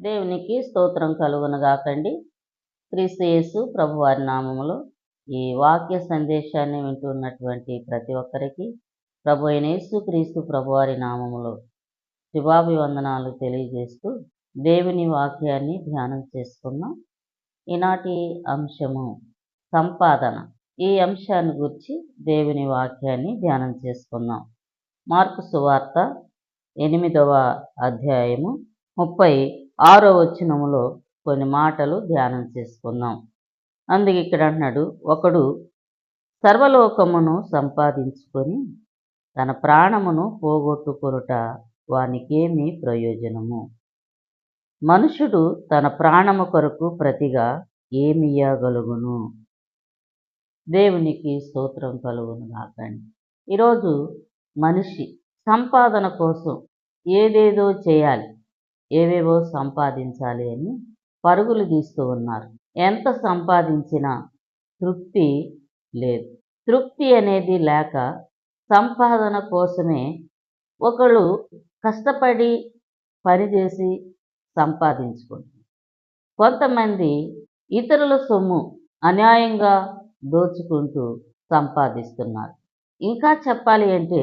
దేవునికి స్తోత్రం కలుగునగాకండి. క్రీస్తుయేసు ప్రభువారి నామములో ఈ వాక్య సందేశాన్ని వింటున్నటువంటి ప్రతి ఒక్కరికి ప్రభు అయిన యేసు క్రీస్తు ప్రభువారి నామములో శుభాభివందనాలు తెలియజేస్తూ దేవుని వాక్యాన్ని ధ్యానం చేసుకున్నాం ఈనాటి అంశము సంపాదన. ఈ అంశాన్ని గురించి దేవుని వాక్యాన్ని ధ్యానం చేసుకుందాం మార్పు సువార్త ఎనిమిదవ అధ్యాయము ముప్పై ఆరో వచనములో కొన్ని మాటలు ధ్యానం చేసుకుందాం. అందుకే ఇక్కడ అంటున్నాడు ఒకడు సర్వలోకమును సంపాదించుకొని తన ప్రాణమును పోగొట్టుకొనుట వానికేమి ప్రయోజనము. మనుషుడు తన ప్రాణము కొరకు ప్రతిగా ఏమియ్యగలుగును దేవునికి స్తోత్రం కలుగును కాకండి ఈరోజు మనిషి సంపాదన కోసం ఏదేదో చేయాలి. ఏవేవో సంపాదించాలి అని పరుగులు తీస్తూ ఉన్నారు. ఎంత సంపాదించినా తృప్తి లేదు. తృప్తి అనేది లేక సంపాదన కోసమే ఒకళ్ళు కష్టపడి పనిచేసి సంపాదించుకుంటారు కొంతమంది ఇతరుల సొమ్ము అన్యాయంగా దోచుకుంటూ సంపాదిస్తున్నారు. ఇంకా చెప్పాలి అంటే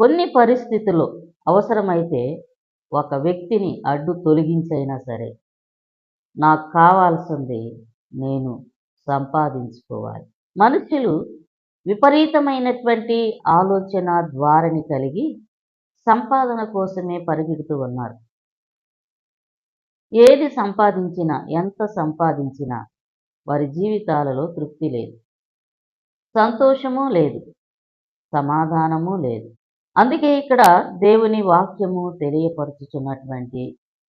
కొన్ని పరిస్థితులు అవసరమైతే ఒక వ్యక్తిని అడ్డు తొలగించైనా సరే నాకు కావాల్సింది నేను సంపాదించుకోవాలి. మనుషులు విపరీతమైనటువంటి ఆలోచన ద్వారని కలిగి సంపాదన కోసమే పరిగెడుతూ ఉన్నారు. ఏది సంపాదించినా ఎంత సంపాదించినా వారి జీవితాలలో తృప్తి లేదు. సంతోషము లేదు. సమాధానము లేదు. అందుకే ఇక్కడ దేవుని వాక్యము తెలియపరుచుచున్నటువంటి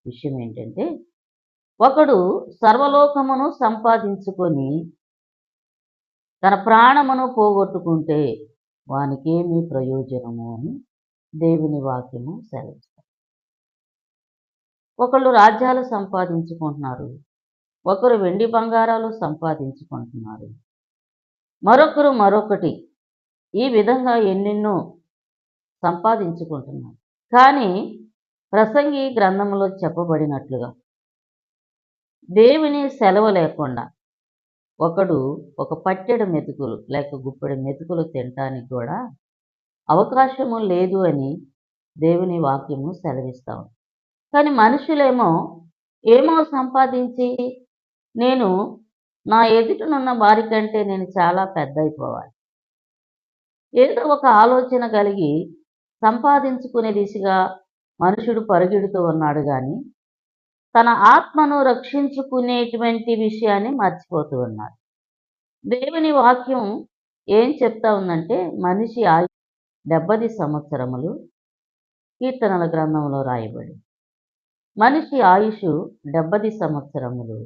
విషయం ఏంటంటే ఒకడు సర్వలోకమును సంపాదించుకొని తన ప్రాణమును పోగొట్టుకుంటే వానికేమి ప్రయోజనము అని దేవుని వాక్యము సెలవిస్తారు ఒకళ్ళు రాజ్యాలు సంపాదించుకుంటున్నారు ఒకరు వెండి బంగారాలు సంపాదించుకుంటున్నారు మరొకరు మరొకటి. ఈ విధంగా ఎన్నెన్నో సంపాదించుకుంటున్నాడు కానీ ప్రసంగి గ్రంథంలో చెప్పబడినట్లుగా దేవుని సెలవు లేకుండా ఒకడు ఒక పట్టెడు మెతుకులు లేక గుప్పెడు మెతుకులు తినటానికి కూడా అవకాశము లేదు అని దేవుని వాక్యము సెలవిస్తాం కానీ మనుషులేమో ఏమో సంపాదించి నేను నా ఎదుటనున్న వారి కంటే నేను చాలా పెద్ద అయిపోవాలి ఏదో ఒక ఆలోచన కలిగి సంపాదించుకునే దిశగా మనుషుడు పరుగెడుతూ ఉన్నాడు కానీ తన ఆత్మను రక్షించుకునేటువంటి విషయాన్ని మర్చిపోతూ ఉన్నాడు. దేవుని వాక్యం ఏం చెప్తా ఉందంటే మనిషి ఆయు డెబ్బది సంవత్సరములు కీర్తనల గ్రంథంలో రాయబడి మనిషి ఆయుష్ డెబ్బది సంవత్సరములు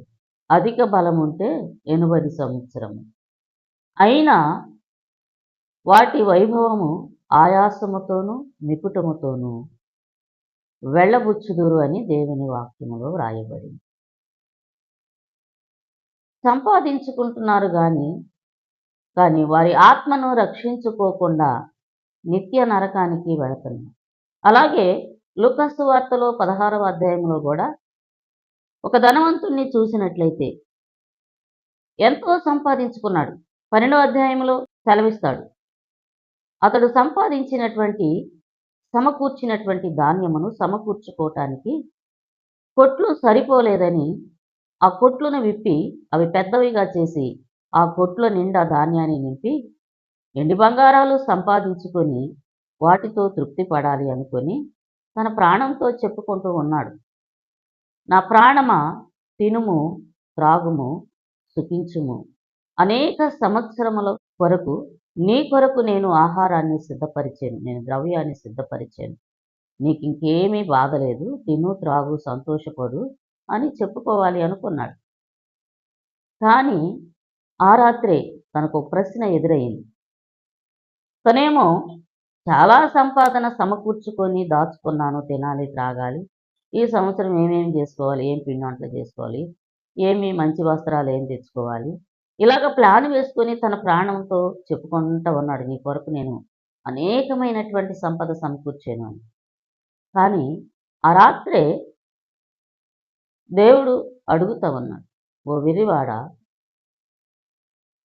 అధిక బలం ఉంటే ఎనభై సంవత్సరము అయినా వాటి వైభవము ఆయాసముతోనూ నిపుటముతోనూ వెళ్ళబుచ్చుదురు అని దేవుని వాక్యములో వ్రాయబడింది. సంపాదించుకుంటున్నారు కానీ కానీ వారి ఆత్మను రక్షించుకోకుండా నిత్య నరకానికి వెళుతున్నారు. అలాగే లుకస్సు వార్తలో పదహారవ అధ్యాయంలో కూడా ఒక ధనవంతుణ్ణి చూసినట్లయితే ఎంతో సంపాదించుకున్నాడు. పన్నెండవ అధ్యాయంలో సెలవిస్తాడు. అతడు సంపాదించినటువంటి సమకూర్చినటువంటి ధాన్యమును సమకూర్చుకోవటానికి కొట్లు సరిపోలేదని ఆ కొట్లను విప్పి అవి పెద్దవిగా చేసి ఆ కొట్ల నిండా ధాన్యాన్ని నింపి ఎండి బంగారాలు సంపాదించుకొని వాటితో తృప్తి పడాలి అనుకొని తన ప్రాణంతో చెప్పుకుంటూ ఉన్నాడు. నా ప్రాణమా తినుము త్రాగుము సుఖించుము అనేక సంవత్సరముల వరకు నీ కొరకు నేను ఆహారాన్ని సిద్ధపరిచాను నేను ద్రవ్యాన్ని సిద్ధపరిచాను. నీకు ఇంకేమీ బాధలేదు తిను త్రాగు సంతోషపడు అని చెప్పుకోవాలి అనుకున్నాడు. కానీ ఆ రాత్రే తనకు ఒక ప్రశ్న ఎదురయ్యింది తనేమో చాలా సంపాదన సమకూర్చుకొని దాచుకున్నాను తినాలి త్రాగాలి. ఈ సంవత్సరం ఏమేమి చేసుకోవాలి ఏం పిండి వంటలు చేసుకోవాలి ఏమి మంచి వస్త్రాలు ఏం తెచ్చుకోవాలి ఇలాగ ప్లాన్ వేసుకొని తన ప్రాణంతో చెప్పుకుంటూ ఉన్నాడు నీ కొరకు నేను. అనేకమైనటువంటి సంపద సమకూర్చాను అని. కానీ ఆ రాత్రే దేవుడు అడుగుతా ఉన్నాడు ఓ విరివాడ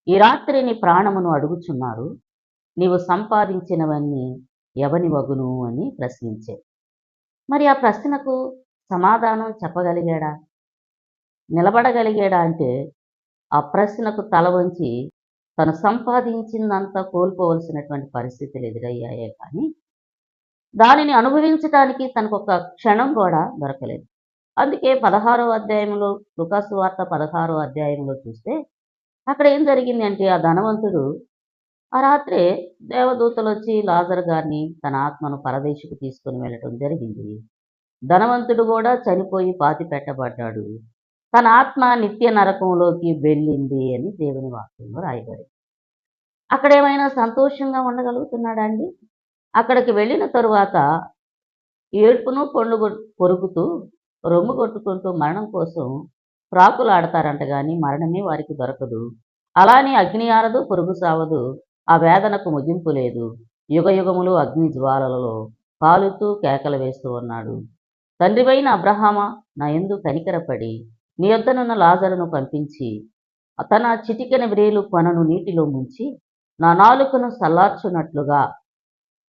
ఈ రాత్రి నీ ప్రాణమును అడుగుచున్నారు నీవు సంపాదించినవన్నీ ఎవని వగును? అని ప్రశ్నించే మరి ఆ ప్రశ్నకు సమాధానం చెప్పగలిగాడా? నిలబడగలిగాడా అంటే ఆ ప్రశ్నకు తల వంచి తను సంపాదించిందంతా కోల్పోవలసినటువంటి పరిస్థితులు ఎదురయ్యాయే కానీ దానిని అనుభవించడానికి తనకు ఒక క్షణం కూడా దొరకలేదు. అందుకే పదహారో అధ్యాయంలో లుకాసు వార్త పదహారో అధ్యాయంలో చూస్తే అక్కడ ఏం జరిగింది అంటే ఆ ధనవంతుడు ఆ రాత్రే దేవదూతలు వచ్చి లాజర్ గారిని తన ఆత్మను పరదేశకు తీసుకుని వెళ్ళటం జరిగింది. ధనవంతుడు కూడా చనిపోయి పాతి పెట్టబడ్డాడు తన ఆత్మ నిత్య నరకంలోకి వెళ్ళింది అని దేవుని వాక్యంలో రాయబడి అక్కడ ఏమైనా సంతోషంగా ఉండగలుగుతున్నాడా అండి అక్కడికి వెళ్ళిన తరువాత ఏడుపును పండు కొరుకుతూ రొమ్ము కొట్టుకుంటూ మరణం కోసం ప్రాకులాడతారంట కానీ మరణమే వారికి దొరకదు. అలానే అగ్ని ఆరదు పొరుగు సావదు ఆ వేదనకు ముగింపు లేదు. యుగ యుగములు అగ్ని జ్వాలలలో కాలుతూ కేకలు వేస్తూ ఉన్నాడు. తండ్రివైన అబ్రహామ నా ఎందు కనికరపడి నీ యొద్దనున్న లాజరును పంపించి తన చిటికెన వ్రేలు కొనను నీటిలో ముంచి నా నాలుకను సల్లార్చున్నట్లుగా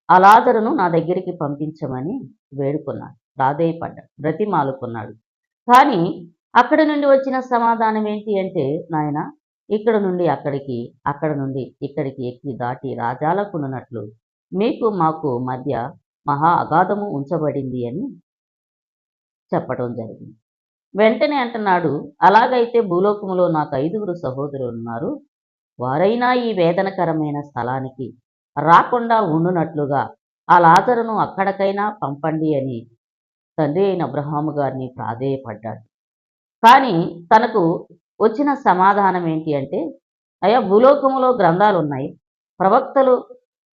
ఆ లాజరును నా దగ్గరికి పంపించమని వేడుకున్నాడు. ప్రాధేయపడ్డాడు బ్రతిమాలుకున్నాడు. కానీ అక్కడి నుండి వచ్చిన సమాధానం ఏంటి అంటే నాయన ఇక్కడ నుండి అక్కడికి అక్కడ నుండి ఇక్కడికి ఎక్కి దాటి రాజాలకున్నట్లు మీకు మాకు మధ్య మహా అగాధము ఉంచబడింది అని చెప్పడం జరిగింది. వెంటనే అంటున్నాడు అలాగైతే భూలోకములో నాకు ఐదుగురు సహోదరులు ఉన్నారు వారైనా ఈ వేదనకరమైన స్థలానికి రాకుండా ఉండునట్లుగా ఆ లాజరును అక్కడికైనా పంపండి అని తండ్రి అయిన అబ్రహాము గారిని ప్రాధేయపడ్డాడు. కానీ తనకు వచ్చిన సమాధానం ఏంటి అంటే అయ్యా భూలోకములో గ్రంథాలు ఉన్నాయి ప్రవక్తలు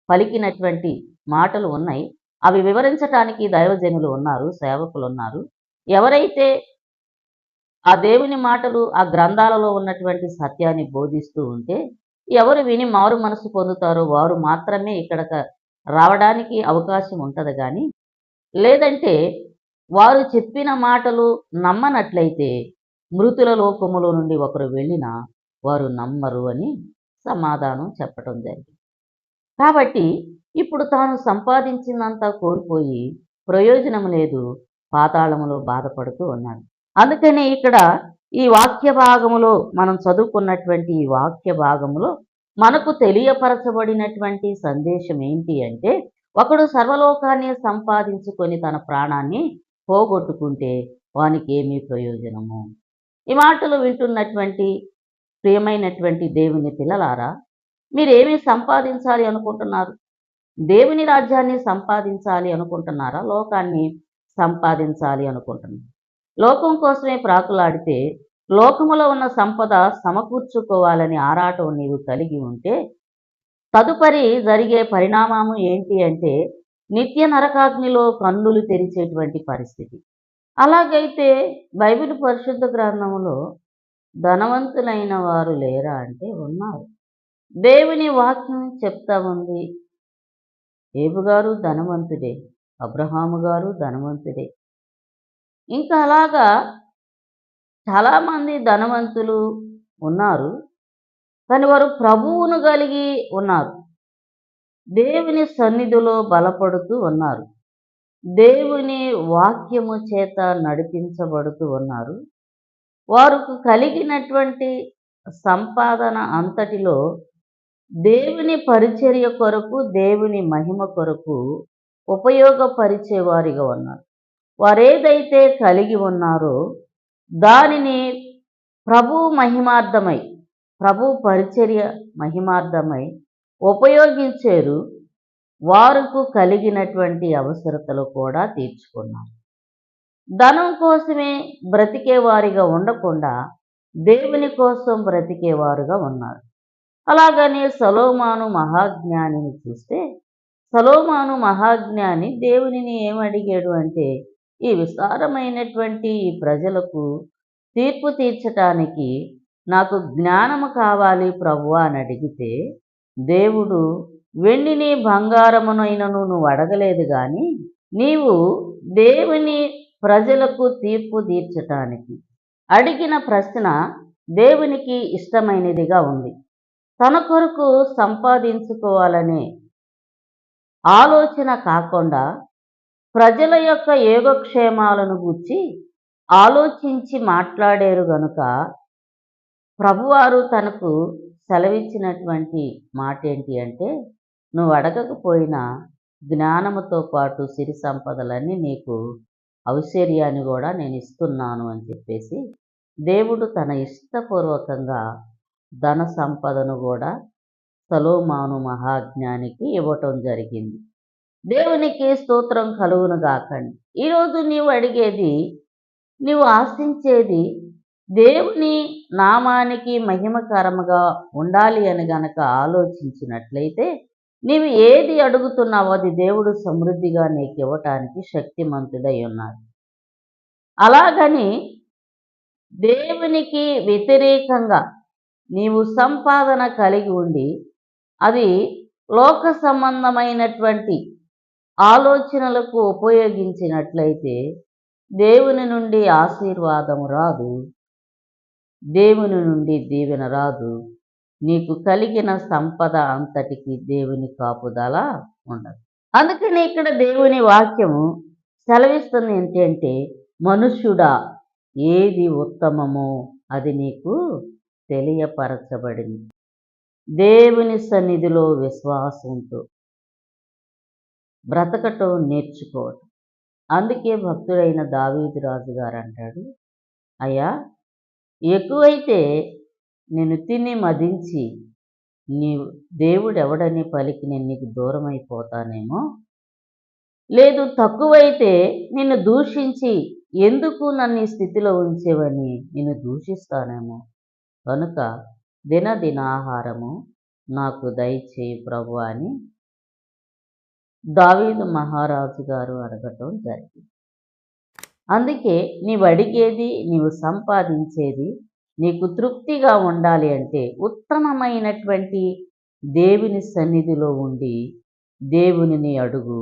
పలికినటువంటి మాటలు ఉన్నాయి అవి వివరించటానికి దైవజనులు ఉన్నారు సేవకులు ఉన్నారు ఎవరైతే ఆ దేవుని మాటలు ఆ గ్రంథాలలో ఉన్నటువంటి సత్యాన్ని బోధిస్తూ ఉంటే ఎవరు విని మారు మనసు పొందుతారో వారు మాత్రమే ఇక్కడ రావడానికి అవకాశం ఉంటుంది కానీ లేదంటే వారు చెప్పిన మాటలు నమ్మనట్లయితే మృతుల లోకములో నుండి ఒకరు వెళ్ళినా వారు నమ్మరు అని సమాధానం చెప్పటం జరిగింది. కాబట్టి ఇప్పుడు తాను సంపాదించిందంతా కోల్పోయి ప్రయోజనం లేదు పాతాళములో బాధపడుతూ ఉన్నాడు అందుకనే ఇక్కడ ఈ వాక్య భాగములో మనం చదువుకున్నటువంటి ఈ వాక్య భాగములో మనకు తెలియపరచబడినటువంటి సందేశం ఏంటి అంటే ఒకడు సర్వలోకాన్ని సంపాదించుకొని తన ప్రాణాన్ని పోగొట్టుకుంటే వానికి ఏమీ ప్రయోజనము? ఈ మాటలు వింటున్నటువంటి ప్రియమైనటువంటి దేవుని పిల్లలారా మీరేమీ సంపాదించాలి అనుకుంటున్నారు? దేవుని రాజ్యాన్ని సంపాదించాలి అనుకుంటున్నారా? లోకాన్ని సంపాదించాలి అనుకుంటున్నారు? లోకం కోసమే ప్రాకులాడితే లోకములో ఉన్న సంపద సమకూర్చుకోవాలని ఆరాటం నీవు కలిగి ఉంటే తదుపరి జరిగే పరిణామము ఏంటి అంటే నిత్య నరకాగ్నిలో కన్నులు తెరిచేటువంటి పరిస్థితి. అలాగైతే బైబిల్ పరిశుద్ధ గ్రంథంలో ధనవంతులైన వారు లేరా అంటే ఉన్నారు. దేవుని వాక్యం చెప్తా ఉంది. ఏబు గారు ధనవంతుడే అబ్రహాము గారు ధనవంతుడే. ఇంకా అలాగా చాలామంది ధనవంతులు ఉన్నారు. కానీ వారు ప్రభువును కలిగి ఉన్నారు. దేవుని సన్నిధిలో బలపడుతూ ఉన్నారు. దేవుని వాక్యము చేత నడిపించబడుతూ ఉన్నారు. వారికి కలిగినటువంటి సంపాదన అంతటిలో దేవుని పరిచర్య కొరకు దేవుని మహిమ కొరకు ఉపయోగపరిచేవారిగా ఉన్నారు. వారేదైతే కలిగి ఉన్నారో దానిని ప్రభు మహిమార్థమై ప్రభు పరిచర్య మహిమార్థమై ఉపయోగించారు. వారుకు కలిగినటువంటి అవసరతలు కూడా తీర్చుకున్నారు. ధనం కోసమే బ్రతికేవారిగా ఉండకుండా దేవుని కోసం బ్రతికేవారుగా ఉన్నారు. అలాగనే సలోమాను మహాజ్ఞానిని చూస్తే సలోమాను మహాజ్ఞాని దేవునిని ఏమడిగాడు అంటే ఈ విస్తారమైనటువంటి ఈ ప్రజలకు తీర్పు తీర్చటానికి నాకు జ్ఞానము కావాలి ప్రభు అని అడిగితే దేవుడు వెండిని బంగారమునైనను నువ్వు అడగలేదు కానీ నీవు దేవుని ప్రజలకు తీర్పు తీర్చటానికి అడిగిన ప్రశ్న దేవునికి ఇష్టమైనదిగా ఉంది. తన కొరకు సంపాదించుకోవాలనే ఆలోచన కాకుండా ప్రజల యొక్క యోగక్షేమాలను గూర్చి ఆలోచించి మాట్లాడారు గనుక ప్రభువారు తనకు సెలవిచ్చినటువంటి మాట ఏంటి అంటే నువ్వు అడగకపోయినా జ్ఞానముతో పాటు సిరి సంపదలన్నీ నీకు ఔశ్వర్యాన్ని కూడా నేను ఇస్తున్నాను అని చెప్పేసి దేవుడు తన ఇష్టపూర్వకంగా ధన సంపదను కూడా సలోమాను మహాజ్ఞానికి ఇవ్వటం జరిగింది. దేవునికి స్తోత్రం కలుగును గాకండి. ఈరోజు నీవు అడిగేది నీవు ఆశించేది దేవుని నామానికి మహిమకరముగా ఉండాలి అని గనక ఆలోచించినట్లయితే నీవు ఏది అడుగుతున్నావో అది దేవుడు సమృద్ధిగా నీకు ఇవ్వటానికి శక్తిమంతుడై ఉన్నాడు. అలాగని దేవునికి వ్యతిరేకంగా నీవు సంపాదన కలిగి ఉండి అది లోక సంబంధమైనటువంటి ఆలోచనలకు ఉపయోగించినట్లయితే దేవుని నుండి ఆశీర్వాదము రాదు. దేవుని నుండి దీవెన రాదు. నీకు కలిగిన సంపద అంతటికి దేవుని కాపుదల ఉండదు. అందుకని ఇక్కడ దేవుని వాక్యము సెలవిస్తుంది ఏంటంటే మనుష్యుడా ఏది ఉత్తమమో అది నీకు తెలియపరచబడింది. దేవుని సన్నిధిలో విశ్వాసంతో బ్రతకటం నేర్చుకోవటం. అందుకే భక్తుడైన దావీదు రాజు గారు అంటాడు అయ్యా ఎక్కువైతే నేను తిని మదించి నీ దేవుడెవడని పలికి నేను నీకు దూరం అయిపోతానేమో లేదు తక్కువైతే నిన్ను దూషించి ఎందుకు నన్ను ఈ స్థితిలో ఉంచేవని నిన్ను దూషిస్తానేమో? కనుక దినదినాహారము నాకు దయచేయి ప్రభు అని దావీదు మహారాజు గారు అడగటం జరిగింది. అందుకే నీవు అడిగేది నీవు సంపాదించేది నీకు తృప్తిగా ఉండాలి అంటే ఉత్తమమైనటువంటి దేవుని సన్నిధిలో ఉండి దేవునిని అడుగు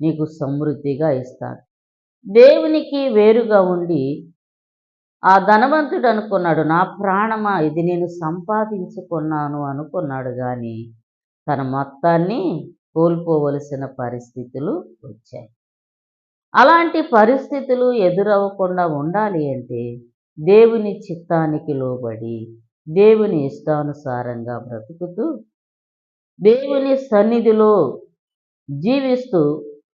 నీకు సమృద్ధిగా ఇస్తాడు దేవునికి వేరుగా ఉండి ఆ ధనవంతుడు అనుకున్నాడు నా ప్రాణమా ఇది నేను సంపాదించుకున్నాను అనుకున్నాడు. కానీ తన మొత్తాన్ని కోల్పోవలసిన పరిస్థితులు వచ్చాయి. అలాంటి పరిస్థితులు ఎదురవ్వకుండా ఉండాలి అంటే దేవుని చిత్తానికి లోబడి దేవుని ఇష్టానుసారంగా బ్రతుకుతూ దేవుని సన్నిధిలో జీవిస్తూ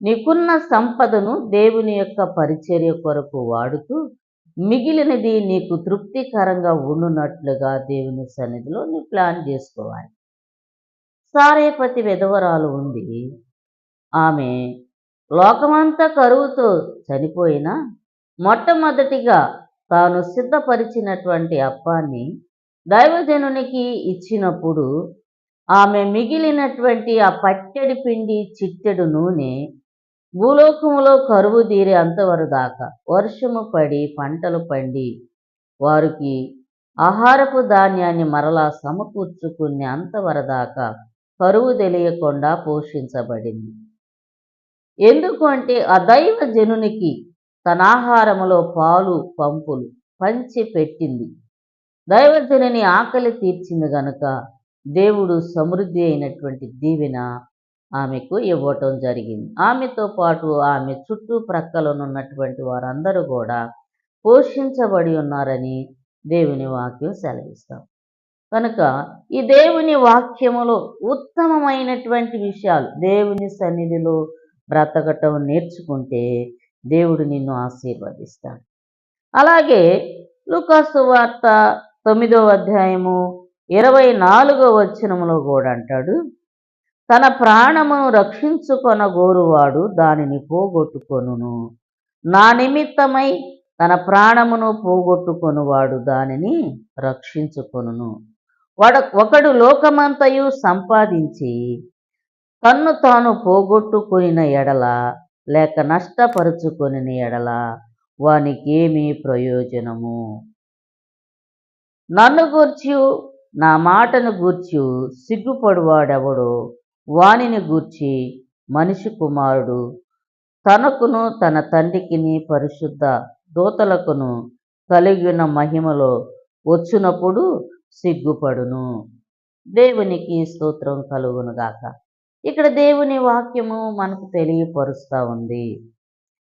నీకున్న సంపదను దేవుని యొక్క పరిచర్య కొరకు వాడుతూ మిగిలినది నీకు తృప్తికరంగా ఉండునట్లుగా దేవుని సన్నిధిలో నీ ప్లాన్ చేసుకోవాలి. సారేపతి విధవరాలు ఉంది ఆమె లోకమంతా కరువుతో చనిపోయినా మొట్టమొదటిగా తాను సిద్ధపరిచినటువంటి అప్పాన్ని దైవజనునికి ఇచ్చినప్పుడు ఆమె మిగిలినటువంటి ఆ పట్టెడి పిండి చిట్టెడు నూనె భూలోకములో కరువు తీరే అంతవరు దాకా వర్షము పడి పంటలు పండి వారికి ఆహారపు ధాన్యాన్ని మరలా సమకూర్చుకునే అంతవరదాకా కరువు తెలియకుండా పోషించబడింది. ఎందుకు అంటే ఆ జనునికి తన ఆహారములో పాలు పంపులు పంచి పెట్టింది దైవజనుని ఆకలి తీర్చింది గనుక దేవుడు సమృద్ధి అయినటువంటి దీవెన ఆమెకు ఇవ్వటం జరిగింది. ఆమెతో పాటు ఆమె చుట్టూ ప్రక్కలనున్నటువంటి వారందరూ కూడా పోషించబడి ఉన్నారని దేవుని వాక్యం సెలవిస్తాం. కనుక ఈ దేవుని వాక్యములో ఉత్తమమైనటువంటి విషయాలు దేవుని సన్నిధిలో బ్రతకటం నేర్చుకుంటే దేవుడు నిన్ను ఆశీర్వదిస్తాడు. అలాగే లుకాసు వార్త తొమ్మిదో అధ్యాయము ఇరవై నాలుగో వచనములో కూడా అంటాడు తన ప్రాణమును రక్షించుకొన గోరువాడు దానిని పోగొట్టుకొనును. నా నిమిత్తమై తన ప్రాణమును పోగొట్టుకొనువాడు దానిని రక్షించుకొనును. వడ ఒకడు లోకమంతయు సంపాదించి తన్ను తాను పోగొట్టుకుని ఎడల లేక నష్టపరుచుకొనిన ఎడల వానికేమీ ప్రయోజనము? నన్ను గూర్చి నా మాటను గూర్చి సిగ్గుపడువాడెవడో? వానిని గూర్చి మనిషి కుమారుడు తనకును తన తండ్రికిని పరిశుద్ధ దూతలకును కలిగిన మహిమలో వచ్చినప్పుడు సిగ్గుపడును. దేవునికి స్తోత్రం కలుగునుగాక ఇక్కడ దేవుని వాక్యము మనకు తెలియపరుస్తూ ఉంది.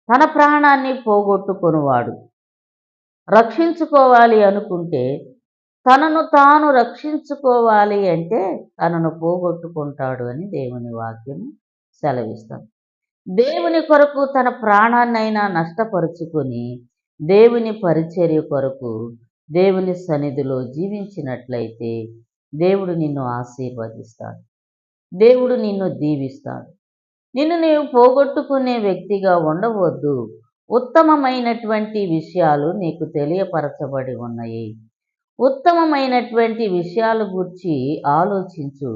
తన ప్రాణాన్ని పోగొట్టుకునివాడు. రక్షించుకోవాలి అనుకుంటే తనను తాను రక్షించుకోవాలి అంటే తనను పోగొట్టుకుంటాడు అని దేవుని వాక్యం సెలవిస్తాం దేవుని కొరకు తన ప్రాణాన్నైనా నష్టపరుచుకొని దేవుని పరిచర్య కొరకు దేవుని సన్నిధిలో జీవించినట్లయితే దేవుడు నిన్ను ఆశీర్వదిస్తాడు. దేవుడు నిన్ను దీవిస్తాడు. నిన్ను నీవు పోగొట్టుకునే వ్యక్తిగా ఉండవద్దు. ఉత్తమమైనటువంటి విషయాలు నీకు తెలియపరచబడి ఉన్నాయి. ఉత్తమమైనటువంటి విషయాల గురించి ఆలోచించు.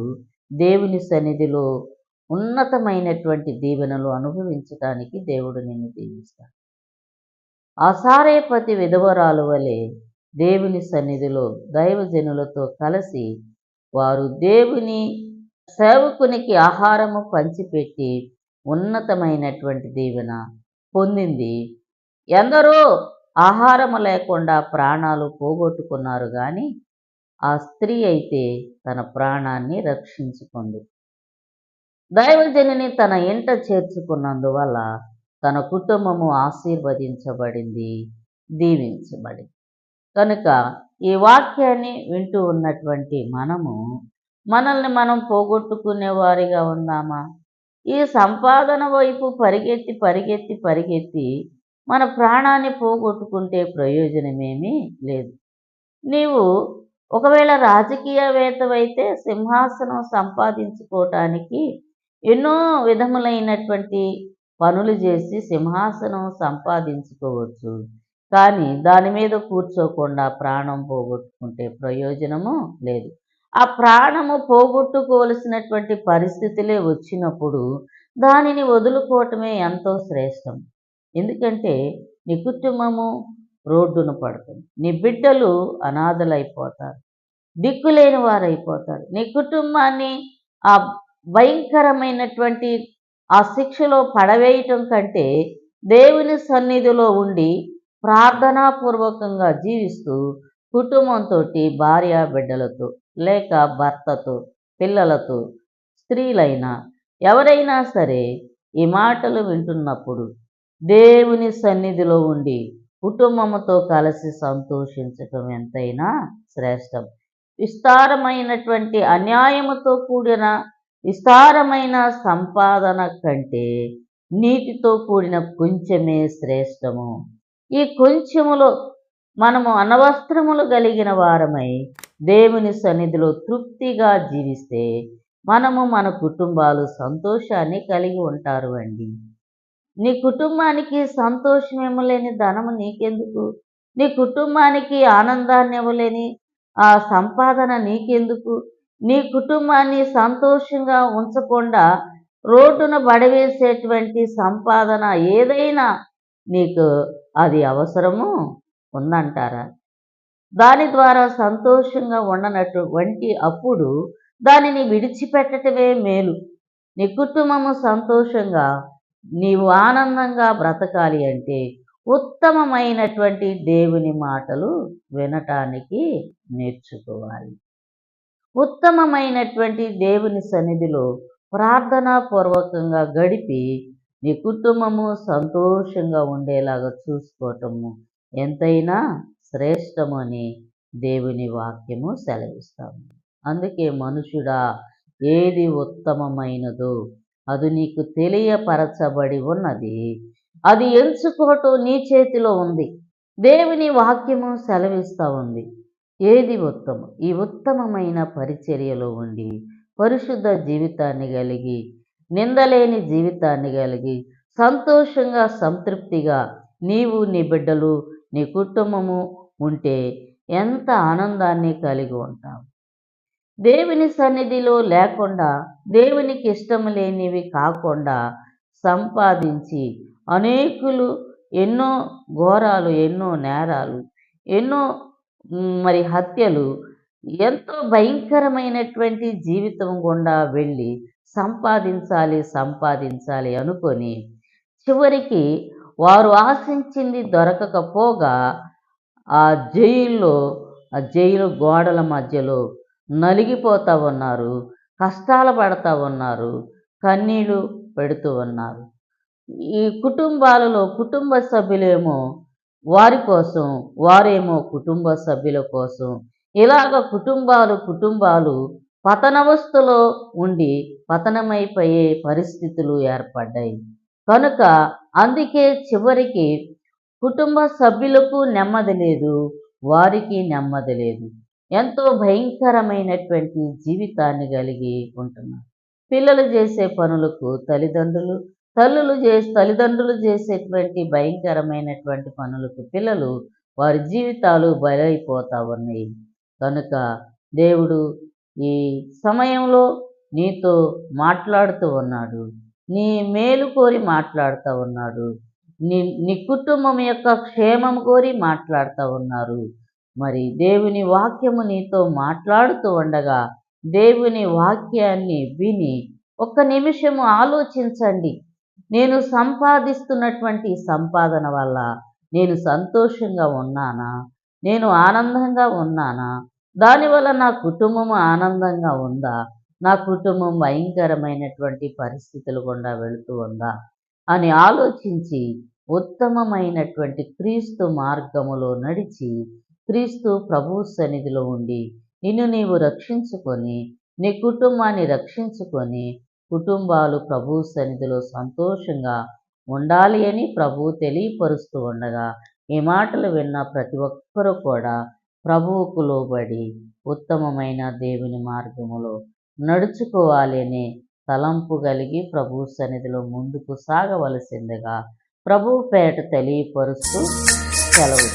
దేవుని సన్నిధిలో ఉన్నతమైనటువంటి దీవెనలు అనుభవించడానికి దేవుడు నిన్ను దీవిస్తాడు. ఆ సారేపతి విధవరాలు వలె దేవుని సన్నిధిలో దైవజనులతో కలిసి వారు దేవుని సేవకునికి ఆహారము పంచిపెట్టి ఉన్నతమైనటువంటి దీవెన పొందింది. ఎందరో ఆహారము లేకుండా ప్రాణాలు పోగొట్టుకున్నారు కానీ ఆ స్త్రీ అయితే తన ప్రాణాన్ని రక్షించుకుంది. దైవజనిని తన ఇంట చేర్చుకున్నందువల్ల తన కుటుంబము ఆశీర్వదించబడింది దీవించబడింది. కనుక ఈ వాక్యాన్ని వింటూ ఉన్నటువంటి మనము మనల్ని మనం పోగొట్టుకునే వారిగా ఉందామా? ఈ సంపాదన వైపు పరిగెత్తి పరిగెత్తి పరిగెత్తి మన ప్రాణాన్ని పోగొట్టుకుంటే ప్రయోజనమేమీ లేదు. నీవు ఒకవేళ రాజకీయవేత్తవైతే సింహాసనం సంపాదించుకోవటానికి ఎన్నో విధములైనటువంటి పనులు చేసి సింహాసనం సంపాదించుకోవచ్చు. కానీ దాని మీద కూర్చోకుండా ప్రాణం పోగొట్టుకుంటే ప్రయోజనము లేదు. ఆ ప్రాణము పోగొట్టుకోవలసినటువంటి పరిస్థితులే వచ్చినప్పుడు దానిని వదులుకోవటమే ఎంతో శ్రేష్టం. ఎందుకంటే నీ కుటుంబము రోడ్డున పడుతుంది. నీ బిడ్డలు అనాథలైపోతారు. దిక్కులేని వారైపోతారు. నీ కుటుంబాన్ని ఆ భయంకరమైనటువంటి ఆ శిక్షలో పడవేయటం కంటే దేవుని సన్నిధిలో ఉండి ప్రార్థనాపూర్వకంగా జీవిస్తూ కుటుంబంతో భార్య బిడ్డలతో లేక భర్తతో పిల్లలతో స్త్రీలైనా ఎవరైనా సరే ఈ మాటలు వింటున్నప్పుడు దేవుని సన్నిధిలో ఉండి కుటుంబంతో కలిసి సంతోషించటం ఎంతైనా శ్రేష్టం. విస్తారమైనటువంటి అన్యాయముతో కూడిన విస్తారమైన సంపాదన కంటే నీటితో కూడిన కొంచెమే శ్రేష్టము. ఈ కొంచెములో మనము అనవస్త్రములు కలిగిన వారమై దేవుని సన్నిధిలో తృప్తిగా జీవిస్తే మనము మన కుటుంబాలు సంతోషాన్ని కలిగి ఉంటారు అండి. నీ కుటుంబానికి సంతోషం ఇవ్వలేని ధనము నీకెందుకు? నీ కుటుంబానికి ఆనందాన్ని ఇవ్వలేని ఆ సంపాదన నీకెందుకు? నీ కుటుంబాన్ని సంతోషంగా ఉంచకుండా రోడ్డున బడవేసేటువంటి సంపాదన ఏదైనా నీకు అది అవసరము ఉందంటారా? దాని ద్వారా సంతోషంగా ఉండనటువంటి అప్పుడు దానిని విడిచిపెట్టటమే మేలు. నీ కుటుంబము సంతోషంగా నీవు ఆనందంగా బ్రతకాలి అంటే ఉత్తమమైనటువంటి దేవుని మాటలు వినటానికి నేర్చుకోవాలి. ఉత్తమమైనటువంటి దేవుని సన్నిధిలో ప్రార్థనాపూర్వకంగా గడిపి నీ కుటుంబము సంతోషంగా ఉండేలాగా చూసుకోవటము ఎంతైనా శ్రేష్టమని దేవుని వాక్యము సెలవిస్తాము. అందుకే మనుషుడా ఏది ఉత్తమమైనదో అది నీకు తెలియపరచబడి ఉన్నది. అది ఎంచుకోవటం నీ చేతిలో ఉంది. దేవుని వాక్యము సెలవిస్తూ ఉంది. ఏది ఉత్తమం? ఈ ఉత్తమమైన పరిచర్యలో ఉండి పరిశుద్ధ జీవితాన్ని కలిగి నిందలేని జీవితాన్ని కలిగి సంతోషంగా సంతృప్తిగా నీవు నీ బిడ్డలు నీ కుటుంబము ఉంటే ఎంత ఆనందాన్ని కలిగి ఉంటావు. దేవుని సన్నిధిలో లేకుండా దేవునికి ఇష్టం లేనివి కాకుండా సంపాదించి అనేకులు ఎన్నో ఘోరాలు ఎన్నో నేరాలు ఎన్నో మరి హత్యలు ఎంతో భయంకరమైనటువంటి జీవితం గుండా వెళ్ళి సంపాదించాలి సంపాదించాలి అనుకొని చివరికి వారు ఆశించింది దొరకకపోగా ఆ జైల్లో ఆ జైలు గోడల మధ్యలో నలిగిపోతూ ఉన్నారు కష్టాలు పడతా ఉన్నారు కన్నీళ్ళు పెడుతూ ఉన్నారు. ఈ కుటుంబాలలో కుటుంబ సభ్యులేమో వారి కోసం వారేమో కుటుంబ సభ్యుల కోసం ఇలాగ కుటుంబాలు కుటుంబాలు పతనవస్థలో ఉండి పతనమైపోయే పరిస్థితులు ఏర్పడ్డాయి. కనుక అందుకే చివరికి కుటుంబ సభ్యులకు నెమ్మది లేదు వారికి నెమ్మది లేదు. ఎంతో భయంకరమైనటువంటి జీవితాన్ని కలిగి ఉంటున్నారు పిల్లలు చేసే పనులకు తల్లిదండ్రులు తల్లులు చేసే తల్లిదండ్రులు చేసేటువంటి భయంకరమైనటువంటి పనులకు పిల్లలు వారి జీవితాలు బలైపోతా ఉన్నాయి. కనుక దేవుడు ఈ సమయంలో నీతో మాట్లాడుతూ ఉన్నాడు. నీ మేలు కోరి మాట్లాడుతూ ఉన్నాడు. నీ నీ కుటుంబం యొక్క క్షేమం కోరి మాట్లాడుతూ ఉన్నారు. మరి దేవుని వాక్యము నీతో మాట్లాడుతూ ఉండగా దేవుని వాక్యాన్ని విని ఒక్క నిమిషము ఆలోచించండి. నేను సంపాదిస్తున్నటువంటి సంపాదన వల్ల నేను సంతోషంగా ఉన్నానా? నేను ఆనందంగా ఉన్నానా? దానివల్ల నా కుటుంబం ఆనందంగా ఉందా? నా కుటుంబం భయంకరమైనటువంటి పరిస్థితులు గుండా వెళుతూ ఉందా? అని ఆలోచించి ఉత్తమమైనటువంటి క్రీస్తు మార్గములో నడిచి క్రీస్తు ప్రభు సన్నిధిలో ఉండి నిన్ను నీవు రక్షించుకొని నీ కుటుంబాన్ని రక్షించుకొని కుటుంబాలు ప్రభు సన్నిధిలో సంతోషంగా ఉండాలి అని ప్రభు తెలియపరుస్తూ ఉండగా ఈ మాటలు విన్న ప్రతి ఒక్కరూ కూడా ప్రభువుకు లోబడి ఉత్తమమైన దేవుని మార్గములో నడుచుకోవాలి అనే తలంపు కలిగి ప్రభు సన్నిధిలో ముందుకు సాగవలసిందిగా ప్రభు పేట తెలియపరుస్తూ సెలవు